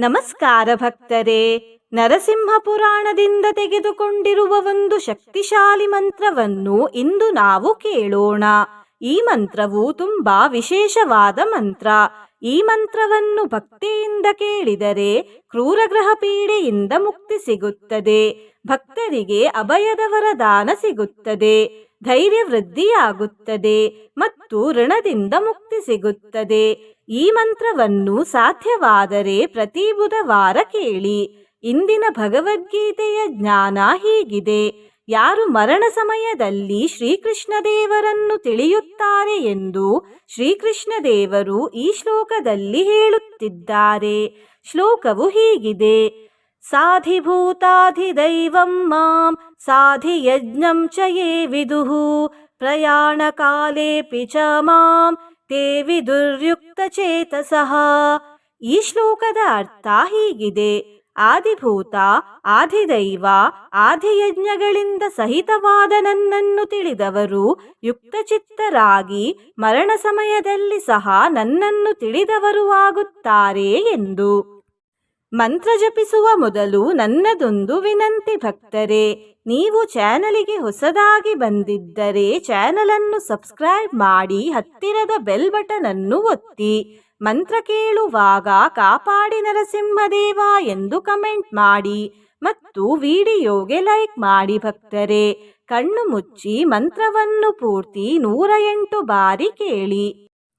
ನಮಸ್ಕಾರ ಭಕ್ತರೇ ನರಸಿಂಹ ಪುರಾಣದಿಂದ ತೆಗೆದುಕೊಂಡಿರುವ ಒಂದು ಶಕ್ತಿಶಾಲಿ ಮಂತ್ರವನ್ನು ಇಂದು ನಾವು ಕೇಳೋಣ. ಈ ಮಂತ್ರವು ತುಂಬಾ ವಿಶೇಷವಾದ ಮಂತ್ರ. ಈ ಮಂತ್ರವನ್ನು ಭಕ್ತಿಯಿಂದ ಕೇಳಿದರೆ ಕ್ರೂರಗ್ರಹ ಪೀಡೆಯಿಂದ ಮುಕ್ತಿ ಸಿಗುತ್ತದೆ. ಭಕ್ತರಿಗೆ ಅಭಯದ ವರದಾನ ಸಿಗುತ್ತದೆ. ಧೈರ್ಯ ವೃದ್ಧಿಯಾಗುತ್ತದೆ ಮತ್ತು ಋಣದಿಂದ ಮುಕ್ತಿ ಸಿಗುತ್ತದೆ. ಈ ಮಂತ್ರವನ್ನು ಸಾಧ್ಯವಾದರೆ ಪ್ರತಿ ಬುಧವಾರ ಕೇಳಿ. ಇಂದಿನ ಭಗವದ್ಗೀತೆಯ ಜ್ಞಾನ ಹೀಗಿದೆ. ಯಾರು ಮರಣ ಸಮಯದಲ್ಲಿ ಶ್ರೀಕೃಷ್ಣ ದೇವರನ್ನು ತಿಳಿಯುತ್ತಾರೆ ಎಂದು ಶ್ರೀಕೃಷ್ಣ ದೇವರು ಈ ಶ್ಲೋಕದಲ್ಲಿ ಹೇಳುತ್ತಿದ್ದಾರೆ. ಶ್ಲೋಕವು ಹೀಗಿದೆ. ಸಾಧಿಭೂತಾಧಿದೈವಂ ಮಾಂ ಸಾಧಿಯಜ್ಞಂ ಚ ಯೇ विदुः, प्रयाणकालेऽपि च ಮಾಂ ತೇ ವಿದುರ್ಯುಕ್ತಚೇತಸಃ ಈ ಶ್ಲೋಕದ ಅರ್ಥ ಹೀಗಿದೆ ಆದಿಭೂತ ಆದಿದೈವ ಆದಿಯಜ್ಞಗಳಿಂದ ಸಹಿತವಾದ ನನ್ನನ್ನು ತಿಳಿದವರು, ಯುಕ್ತಚಿತ್ತರಾಗಿ ಮರಣ ಸಮಯದಲ್ಲಿ ಸಹ ನನ್ನನ್ನು ತಿಳಿದವರು ಆಗುತ್ತಾರೆ ಎಂದು. ಮಂತ್ರ ಜಪಿಸುವ ಮೊದಲು ನನ್ನದೊಂದು ವಿನಂತಿ, ಭಕ್ತರೇ, ನೀವು ಚಾನಲಿಗೆ ಹೊಸದಾಗಿ ಬಂದಿದ್ದರೆ ಚಾನಲ್ ಅನ್ನು ಸಬ್ಸ್ಕ್ರೈಬ್ ಮಾಡಿ ಹತ್ತಿರದ ಬೆಲ್ ಬಟನ್ ಅನ್ನು ಒತ್ತಿ, ಮಂತ್ರ ಕೇಳುವಾಗ ಕಾಪಾಡಿ ನರಸಿಂಹದೇವ ಎಂದು ಕಮೆಂಟ್ ಮಾಡಿ ಮತ್ತು ವಿಡಿಯೋಗೆ ಲೈಕ್ ಮಾಡಿ ಭಕ್ತರೇ, ಕಣ್ಣು ಮುಚ್ಚಿ ಮಂತ್ರವನ್ನು ಪೂರ್ತಿ ನೂರ ಎಂಟು ಬಾರಿ ಕೇಳಿ.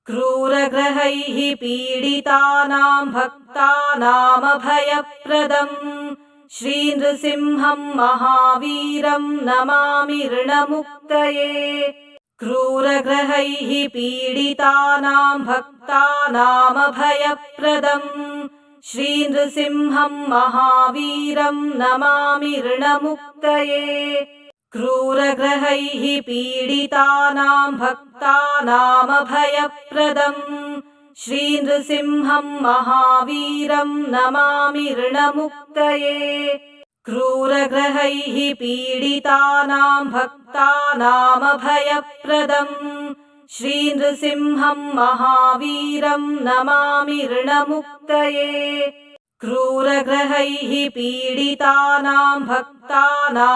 क्रूरग्रहैः पीडितानां भक्तानामभयप्रदम्। श्रीनृसिंहं महावीरं नमामि ऋणमुक्तये। क्रूरग्रहैः पीडितानां भक्तानामभयप्रदम्। श्रीनृसिंहं महावीरं नमामि ऋणमुक्तये क्रूरग्रहैः पीडितानां भक्तानामभयप्रदम् श्रीनृसिंहं महावीरं नमामि ऋणमुक्तये। क्रूरग्रहैः पीडितानां भक्तानामभयप्रदम् श्रीनृसिंहं महावीरं नमामि ऋणमुक्तये क्रूरग्रहैः पीडितानां भक्तानामभयप्रदम्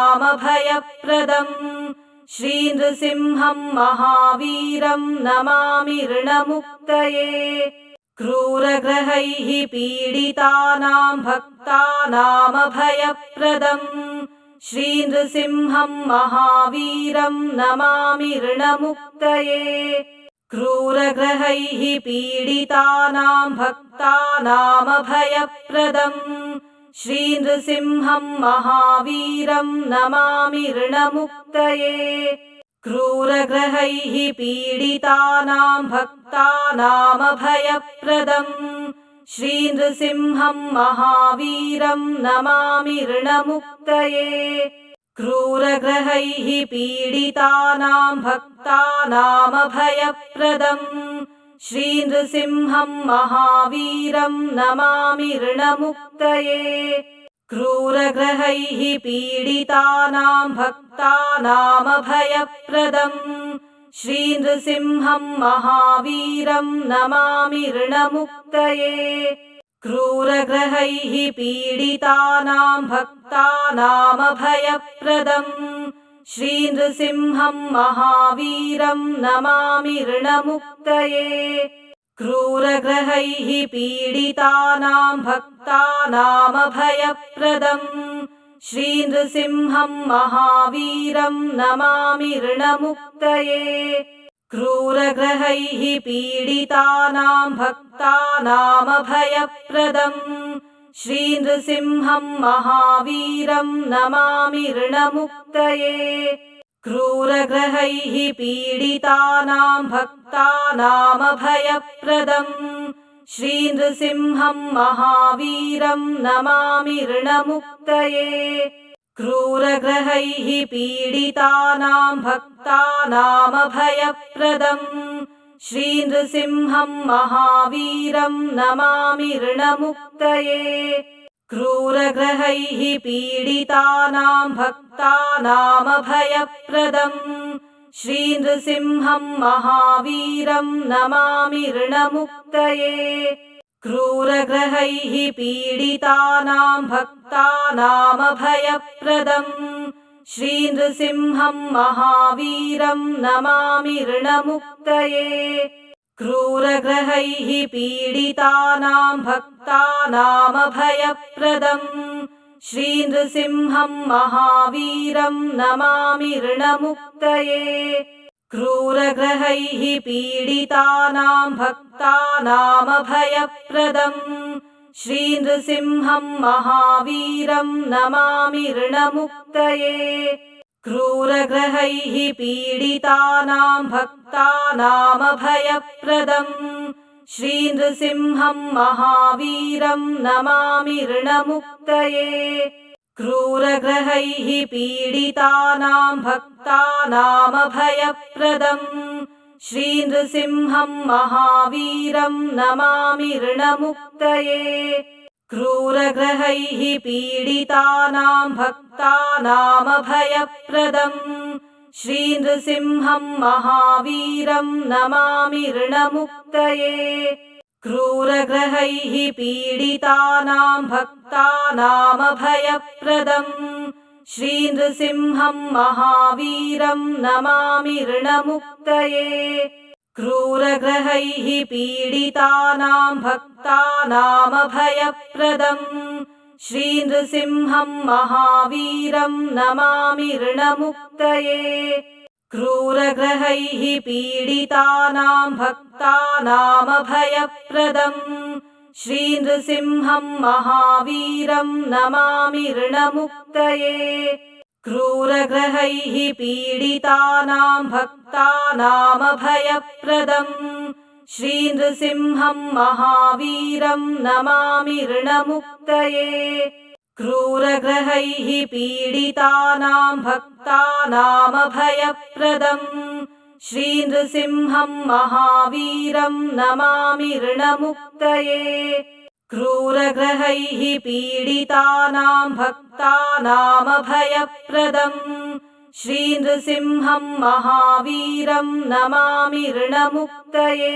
श्रीनृसिंहं महावीरं नमामि ऋणमुक्तये। क्रूरग्रहैः पीडितानां भक्तानामभयप्रदम् श्रीनृसिंहं महावीरं नमामि ऋणमुक्तये क्रूरग्रहैः पीडितानां भक्तानामभयप्रदम्। श्रीनृसिंहं महावीरं नमामि ऋणमुक्तये। क्रूरग्रहैः पीडितानां भक्तानामभयप्रदम्। श्रीनृसिंहं महावीरं नमामि ऋणमुक्तये क्रूरग्रहैः पीडितानां भक्तानामभयप्रदम् श्रीनृसिंहं महावीरं नमामि ऋणमुक्तये। क्रूरग्रहैः पीडितानां भक्तानामभयप्रदम् श्रीनृसिंहं महावीरं नमामि ऋणमुक्तये क्रूरग्रहैः पीडितानां भक्तानामभयप्रदम्। श्रीनृसिंहं महावीरं नमामि ऋणमुक्तये। क्रूरग्रहैः पीडितानां भक्तानामभयप्रदम्। श्रीनृसिंहं महावीरं नमामि ऋणमुक्तये क्रूरग्रहैः पीडितानां भक्तानामभयप्रदम्। श्रीनृसिंहं महावीरं नमामि ऋणमुक्तये। क्रूरग्रहैः पीडितानां भक्तानामभयप्रदम्। श्रीनृसिंहं महावीरं नमामि ऋणमुक्तये क्रूरग्रहैः पीडितानां भक्तानामभयप्रदम् श्रीनृसिंहं महावीरं नमामि ऋणमुक्तये। क्रूरग्रहैः पीडितानां भक्तानामभयप्रदम् श्रीनृसिंहं महावीरं नमामि ऋणमुक्तये क्रूरग्रहैः पीडितानां भक्तानामभयप्रदम् श्रीनृसिंहं महावीरं नमामि ऋणमुक्तये। क्रूरग्रहैः पीडितानां भक्तानामभयप्रदम् श्रीनृसिंहं महावीरं नमामि ऋणमुक्तये क्रूरग्रहैः पीडितानां भक्तानामभयप्रदम्। श्रीनृसिंहं महावीरं नमामि ऋणमुक्तये। क्रूरग्रहैः पीडितानां भक्तानामभयप्रदम्। श्रीनृसिंहं महावीरं नमामि ऋणमुक्तये क्रूरग्रहैः पीडितानां भक्तानामभयप्रदम् श्रीनृसिंहं महावीरं नमामि ऋणमुक्तये। क्रूरग्रहैः पीडितानां भक्तानामभयप्रदम् श्रीनृसिंहं महावीरं नमामि ऋणमुक्तये क्रूरग्रहैः पीडितानां भक्तानामभयप्रदम्। श्रीनृसिंहं महावीरं नमामि ऋणमुक्तये। क्रूरग्रहैः पीडितानां भक्तानामभयप्रदम्। श्रीनृसिंहं महावीरं नमामि ऋणमुक्तये क्रूरग्रहैः पीडितानां भक्तानामभयप्रदम्। श्रीनृसिंहं महावीरं नमामि ऋणमुक्तये। क्रूरग्रहैः पीडितानां भक्तानामभयप्रदम्। श्रीनृसिंहं महावीरं नमामि ऋणमुक्तये क्रूरग्रहैः पीडितानां भक्तानामभयप्रदम् श्रीनृसिंहं महावीरं नमामि ऋणमुक्तये। क्रूरग्रहैः पीडितानां भक्तानामभयप्रदम् श्रीनृसिंहं महावीरं नमामि ऋणमुक्तये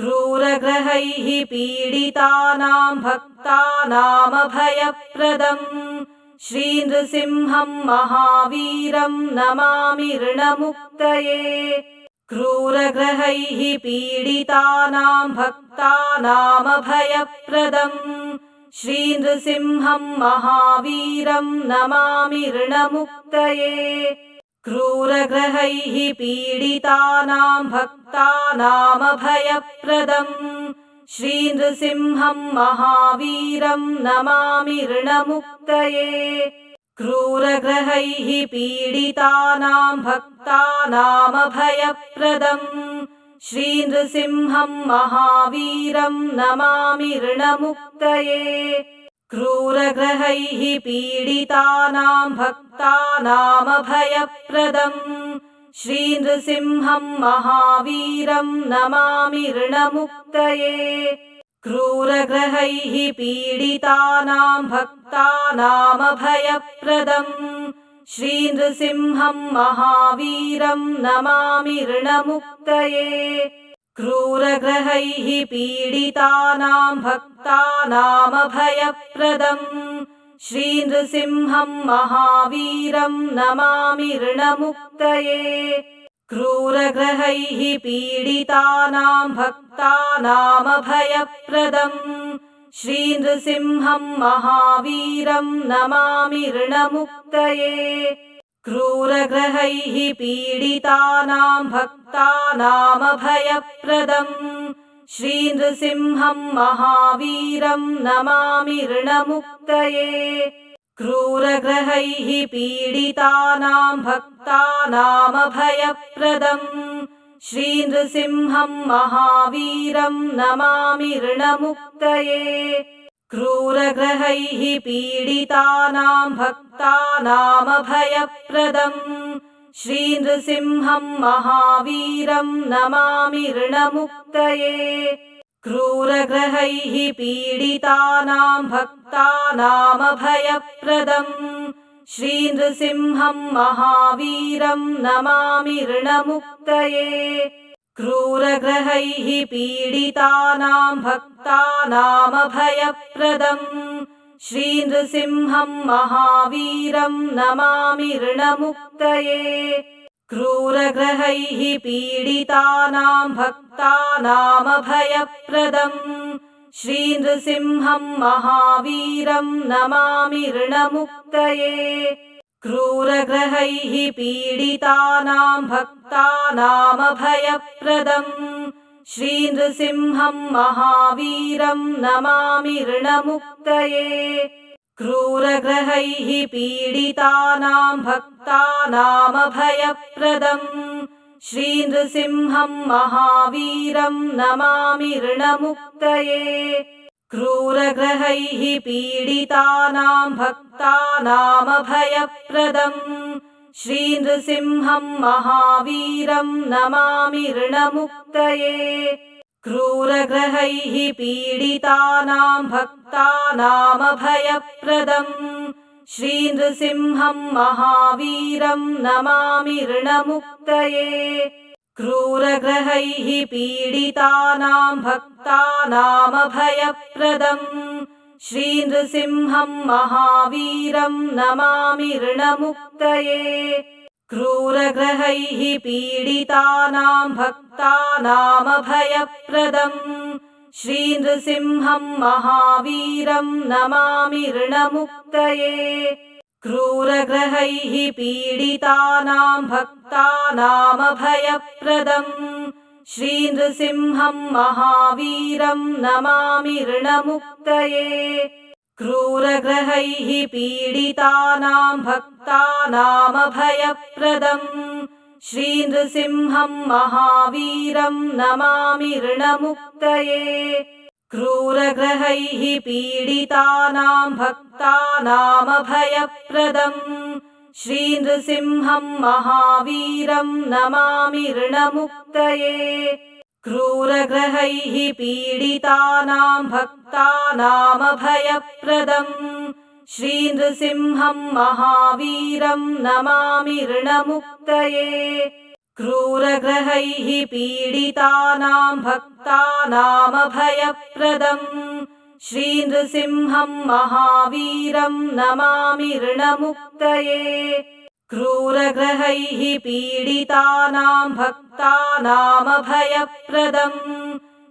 क्रूरग्रहैः पीडितानां भक्तानामभयप्रदम्। श्रीनृसिंहं महावीरं नमामि ऋणमुक्तये। क्रूरग्रहैः पीडितानां भक्तानामभयप्रदम्। श्रीनृसिंहं महावीरं नमामि ऋणमुक्तये क्रूरग्रहैः पीडितानां भक्तानामभयप्रदम्। श्रीनृसिंहं महावीरं नमामि ऋणमुक्तये। क्रूरग्रहैः पीडितानां भक्तानामभयप्रदम्। श्रीनृसिंहं महावीरं नमामि ऋणमुक्तये क्रूरग्रहैः पीडितानां भक्तानामभयप्रदम् श्रीनृसिंहं महावीरं नमामि ऋणमुक्तये। क्रूरग्रहैः पीडितानां भक्तानामभयप्रदम् श्रीनृसिंहं महावीरं नमामि ऋणमुक्तये क्रूरग्रहैः पीडितानां भक्तानामभयप्रदम्। श्रीनृसिंहं महावीरं नमामि ऋणमुक्तये। क्रूरग्रहैः पीडितानां भक्तानामभयप्रदम्। श्रीनृसिंहं महावीरं नमामि ऋणमुक्तये क्रूरग्रहैः पीडितानां भक्तानामभयप्रदम्। श्रीनृसिंहं महावीरं नमामि ऋणमुक्तये। क्रूरग्रहैः पीडितानां भक्तानामभयप्रदम्। श्रीनृसिंहं महावीरं नमामि ऋणमुक्तये क्रूरग्रहैः पीडितानां भक्तानामभयप्रदम् श्रीनृसिंहं महावीरं नमामि ऋणमुक्तये। क्रूरग्रहैः पीडितानां भक्तानामभयप्रदम् श्रीनृसिंहं महावीरं नमामि ऋणमुक्तये क्रूरग्रहैः पीडितानां भक्तानामभयप्रदम्। श्रीनृसिंहं महावीरं नमामि ऋणमुक्तये। क्रूरग्रहैः पीडितानां भक्तानामभयप्रदम्। श्रीनृसिंहं महावीरं नमामि ऋणमुक्तये क्रूरग्रहैः पीडितानां भक्तानामभयप्रदम्। श्रीनृसिंहं महावीरं नमामि ऋणमुक्तये। क्रूरग्रहैः पीडितानां भक्तानामभयप्रदम्। श्रीनृसिंहं महावीरं नमामि ऋणमुक्तये क्रूरग्रहैः पीडितानां भक्तानामभयप्रदम् श्रीनृसिंहं महावीरं नमामि ऋणमुक्तये। क्रूरग्रहैः पीडितानां भक्तानामभयप्रदम् श्रीनृसिंहं महावीरं नमामि ऋणमुक्तये क्रूरग्रहैः पीडितानां भक्तानामभयप्रदम् श्रीनृसिंहं महावीरं नमामि ऋणमुक्तये। क्रूरग्रहैः पीडितानां भक्तानामभयप्रदम् श्रीनृसिंहं महावीरं नमामि ऋणमुक्तये क्रूरग्रहैः पीडितानां भक्तानामभयप्रदम्। श्रीनृसिंहं महावीरं नमामि ऋणमुक्तये। क्रूरग्रहैः पीडितानां भक्तानामभयप्रदम्। श्रीनृसिंहं महावीरं नमामि ऋणमुक्तये क्रूरग्रहैः पीडितानां भक्तानामभयप्रदम् श्रीनृसिंहं महावीरं नमामि ऋणमुक्तये। क्रूरग्रहैः पीडितानां भक्तानामभयप्रदम् श्रीनृसिंहं महावीरं नमामि ऋणमुक्तये क्रूरग्रहैः पीडितानां भक्तानामभयप्रदम् श्रीनृसिंहं महावीरं नमामि ऋणमुक्तये। क्रूरग्रहैः पीडितानां भक्तानामभयप्रदम्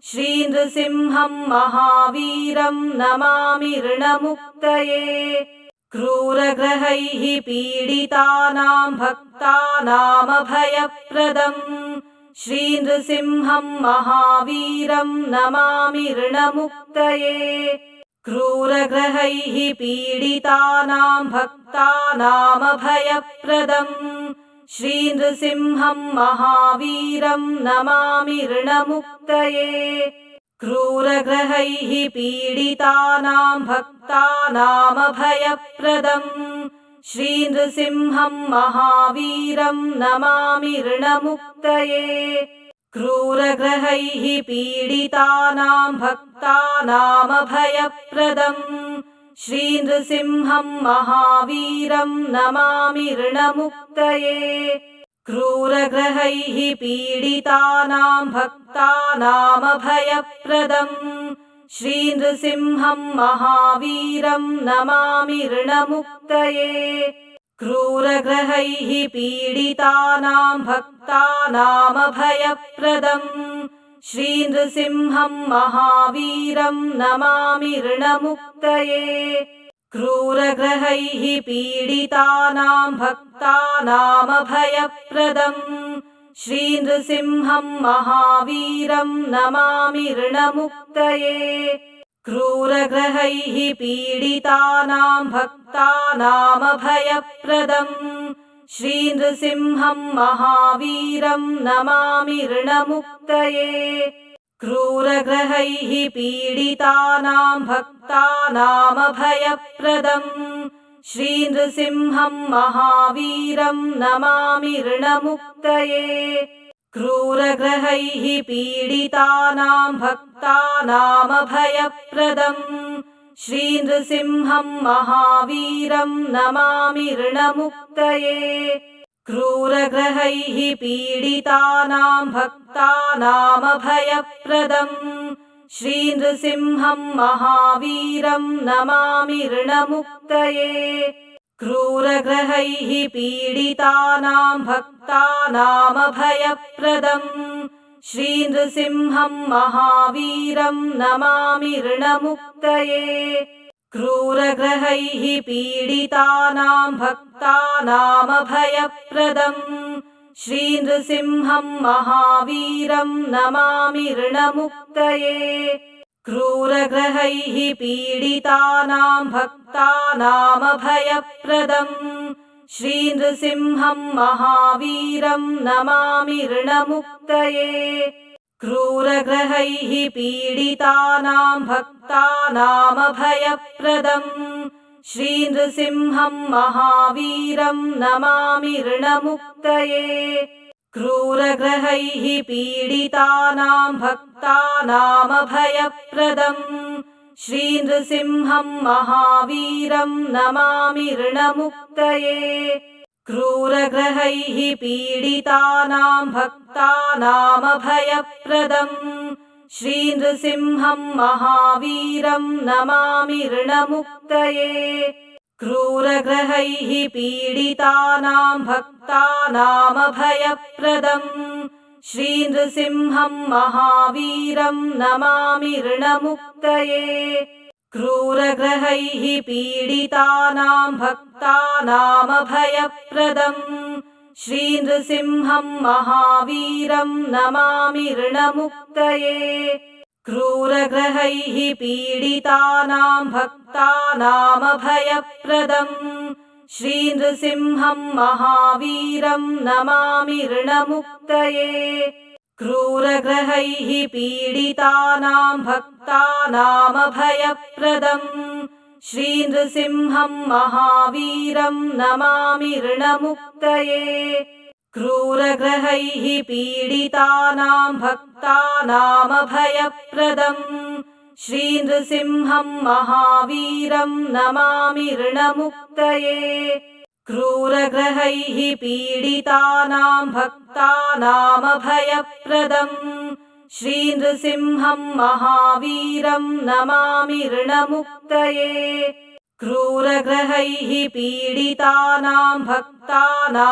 श्रीनृसिंहं महावीरं नमामि ऋणमुक्तये क्रूरग्रहैः पीडितानां भक्तानामभयप्रदम्। श्रीनृसिंहं महावीरं नमामि ऋणमुक्तये। क्रूरग्रहैः पीडितानां भक्तानामभयप्रदम्। श्रीनृसिंहं महावीरं नमामि ऋणमुक्तये क्रूरग्रहैः पीडितानां भक्तानामभयप्रदम् श्रीनृसिंहं महावीरं नमामि ऋणमुक्तये। क्रूरग्रहैः पीडितानां भक्तानामभयप्रदम् श्रीनृसिंहं महावीरं नमामि ऋणमुक्तये क्रूरग्रहैः पीडितानां भक्तानामभयप्रदम् श्रीनृसिंहं महावीरं नमामि ऋणमुक्तये। क्रूरग्रहैः पीडितानां भक्तानामभयप्रदम् श्रीनृसिंहं महावीरं नमामि ऋणमुक्तये क्रूरग्रहैः पीडितानां भक्तानामभयप्रदम्। श्रीनृसिंहं महावीरं नमामि ऋणमुक्तये। क्रूरग्रहैः पीडितानां भक्तानामभयप्रदम्। श्रीनृसिंहं महावीरं नमामि ऋणमुक्तये क्रूरग्रहैः पीडितानां भक्तानामभयप्रदम् श्रीनृसिंहं महावीरं नमामि ऋणमुक्तये। क्रूरग्रहैः पीडितानां भक्तानामभयप्रदम् श्रीनृसिंहं महावीरं नमामि ऋणमुक्तये क्रूरग्रहैः पीडितानां भक्तानामभयप्रदम्। श्रीनृसिंहं महावीरं नमामि ऋणमुक्तये। क्रूरग्रहैः पीडितानां भक्तानामभयप्रदम्। श्रीनृसिंहं महावीरं नमामि ऋणमुक्तये क्रूरग्रहैः पीडितानां भक्तानामभयप्रदम्। श्रीनृसिंहं महावीरं नमामि ऋणमुक्तये। क्रूरग्रहैः पीडितानां भक्तानामभयप्रदम्। श्रीनृसिंहं महावीरं नमामि ऋणमुक्तये क्रूरग्रहैः पीडितानां भक्तानामभयप्रदम् श्रीनृसिंहं महावीरं नमामि ऋणमुक्तये। क्रूरग्रहैः पीडितानां भक्तानामभयप्रदम् श्रीनृसिंहं महावीरं नमामि ऋणमुक्तये क्रूरग्रहैः पीडितानां भक्तानामभयप्रदम् श्रीनृसिंहं महावीरं नमामि ऋणमुक्तये। क्रूरग्रहैः पीडितानां भक्तानामभयप्रदम् श्रीनृसिंहं महावीरं नमामि ऋणमुक्तये क्रूरग्रहैः पीडितानां भक्तानामभयप्रदम्। श्रीनृसिंहं महावीरं नमामि ऋणमुक्तये। क्रूरग्रहैः पीडितानां भक्तानामभयप्रदम्। श्रीनृसिंहं महावीरं नमामि ऋणमुक्तये क्रूरग्रहैः पीडितानां भक्तानामभयप्रदम् श्रीनृसिंहं महावीरं नमामि ऋणमुक्तये। क्रूरग्रहैः पीडितानां भक्तानामभयप्रदम् श्रीनृसिंहं महावीरं नमामि ऋणमुक्तये क्रूरग्रहैः पीडितानां भक्तानामभयप्रदम् श्रीनृसिंहं महावीरं नमामि ऋणमुक्तये। क्रूरग्रहैः पीडितानां भक्तानामभयप्रदम्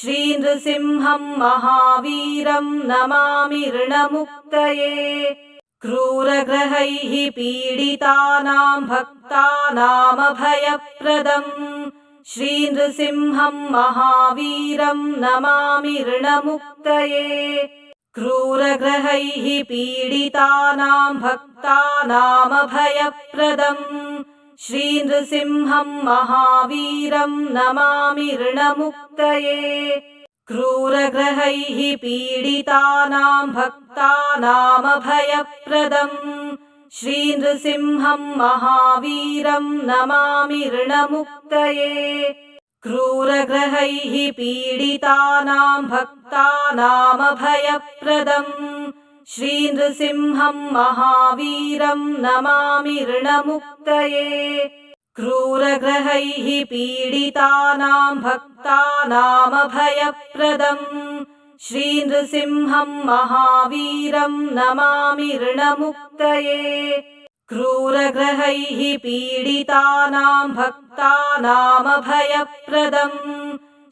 श्रीनृसिंहं महावीरं नमामि ऋणमुक्तये क्रूरग्रहैः पीडितानां भक्तानामभयप्रदम्। श्रीनृसिंहं महावीरं नमामि ऋणमुक्तये। क्रूरग्रहैः पीडितानां भक्तानामभयप्रदम्। श्रीनृसिंहं महावीरं नमामि ऋणमुक्तये क्रूरग्रहैः पीडितानां भक्तानामभयप्रदम् श्रीनृसिंहं महावीरं नमामि ऋणमुक्तये। क्रूरग्रहैः पीडितानां भक्तानामभयप्रदम् श्रीनृसिंहं महावीरं नमामि ऋणमुक्तये क्रूरग्रहैः पीडितानां भक्तानामभयप्रदम् श्रीनृसिंहं महावीरं नमामि ऋणमुक्तये। क्रूरग्रहैः पीडितानां भक्तानामभयप्रदम्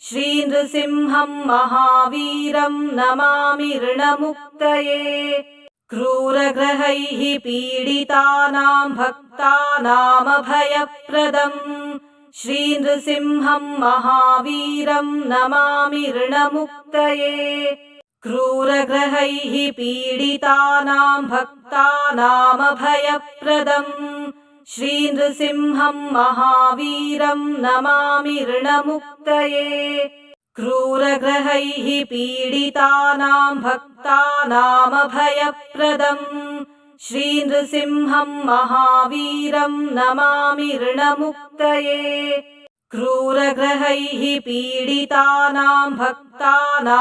श्रीनृसिंहं महावीरं नमामि ऋणमुक्तये क्रूरग्रहैः पीडितानां भक्तानामभयप्रदम्। श्रीनृसिंहं महावीरं नमामि ऋणमुक्तये। क्रूरग्रहैः पीडितानां भक्तानामभयप्रदम्। श्रीनृसिंहं महावीरं नमामि ऋणमुक्तये क्रूरग्रहैः पीडितानां भक्तानामभयप्रदम् श्रीनृसिंहं महावीरं नमामि ऋणमुक्तये। क्रूरग्रहैः पीडितानां भक्तानामभयप्रदम्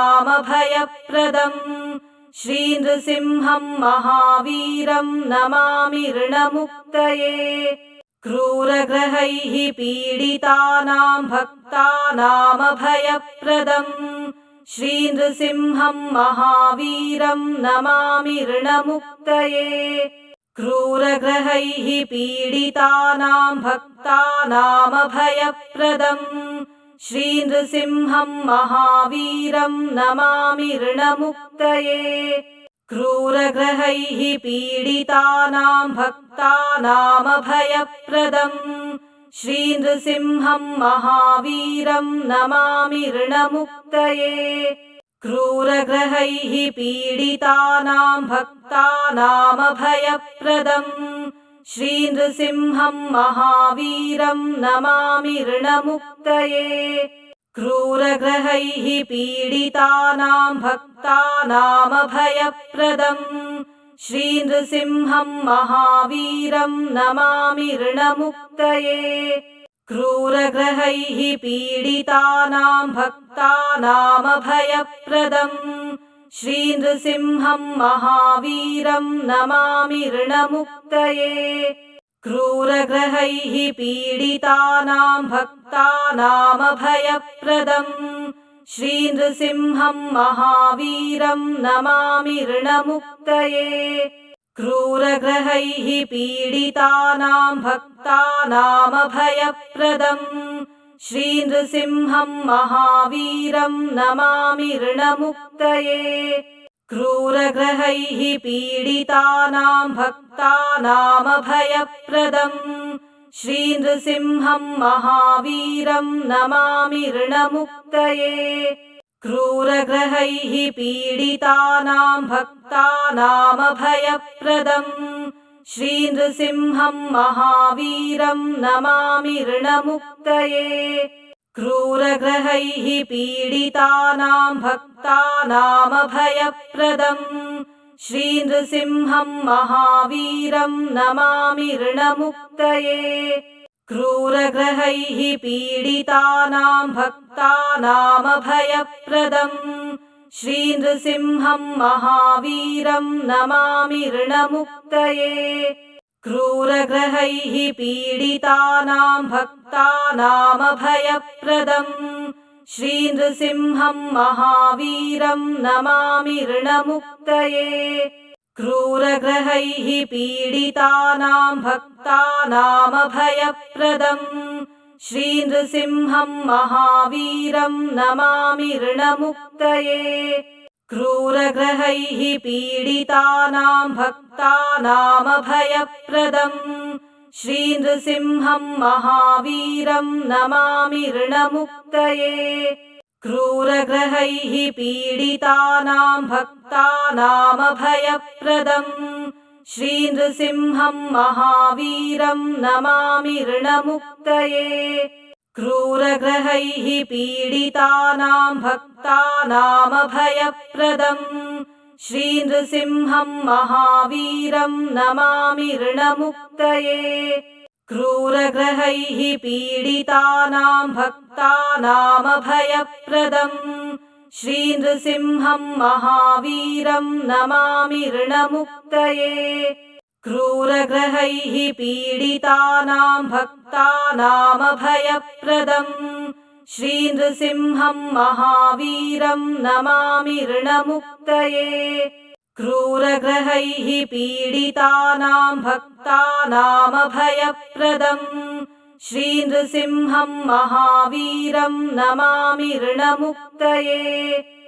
श्रीनृसिंहं महावीरं नमामि ऋणमुक्तये क्रूरग्रहैः पीडितानां भक्तानामभयप्रदम् श्रीनृसिंहं महावीरं नमामि ऋणमुक्तये। क्रूरग्रहैः पीडितानां भक्तानामभयप्रदम् श्रीनृसिंहं महावीरं नमामि ऋणमुक्तये क्रूरग्रहैः पीडितानां भक्तानामभयप्रदम्। श्रीनृसिंहं महावीरं नमामि ऋणमुक्तये। क्रूरग्रहैः पीडितानां भक्तानामभयप्रदम्। श्रीनृसिंहं महावीरं नमामि ऋणमुक्तये क्रूरग्रहैः पीडितानां भक्तानामभयप्रदम् श्रीनृसिंहं महावीरं नमामि ऋणमुक्तये। क्रूरग्रहैः पीडितानां भक्तानामभयप्रदम् श्रीनृसिंहं महावीरं नमामि ऋणमुक्तये क्रूरग्रहैः पीडितानां भक्तानामभयप्रदम्। श्रीनृसिंहं महावीरं नमामि ऋणमुक्तये। क्रूरग्रहैः पीडितानां भक्तानामभयप्रदम्। श्रीनृसिंहं महावीरं नमामि ऋणमुक्तये क्रूरग्रहैः पीडितानां भक्तानामभयप्रदम्। श्रीनृसिंहं महावीरं नमामि ऋणमुक्तये। क्रूरग्रहैः पीडितानां भक्तानामभयप्रदम्। श्रीनृसिंहं महावीरं नमामि ऋणमुक्तये क्रूरग्रहैः पीडितानां भक्तानामभयप्रदम् श्रीनृसिंहं महावीरं नमामि ऋणमुक्तये। क्रूरग्रहैः पीडितानां भक्तानामभयप्रदम् श्रीनृसिंहं महावीरं नमामि ऋणमुक्तये क्रूरग्रहैः पीडितानां भक्तानामभयप्रदम्। श्रीनृसिंहं महावीरं नमामि ऋणमुक्तये। क्रूरग्रहैः पीडितानां भक्तानामभयप्रदम्। श्रीनृसिंहं महावीरं नमामि ऋणमुक्तये क्रूरग्रहैः पीडितानां भक्तानामभयप्रदम्। श्रीनृसिंहं महावीरं नमामि ऋणमुक्तये। क्रूरग्रहैः पीडितानां भक्तानामभयप्रदम्। श्रीनृसिंहं महावीरं नमामि ऋणमुक्तये क्रूरग्रहैः पीडितानां भक्तानामभयप्रदम् श्रीनृसिंहं महावीरं नमामि ऋणमुक्तये। क्रूरग्रहैः पीडितानां भक्तानामभयप्रदम् श्रीनृसिंहं महावीरं नमामि ऋणमुक्तये क्रूरग्रहैः पीडितानां भक्तानामभयप्रदम् श्रीनृसिंहं महावीरं नमामि ऋणमुक्तये। क्रूरग्रहैः पीडितानां भक्तानामभयप्रदम् श्रीनृसिंहं महावीरं नमामि ऋणमुक्तये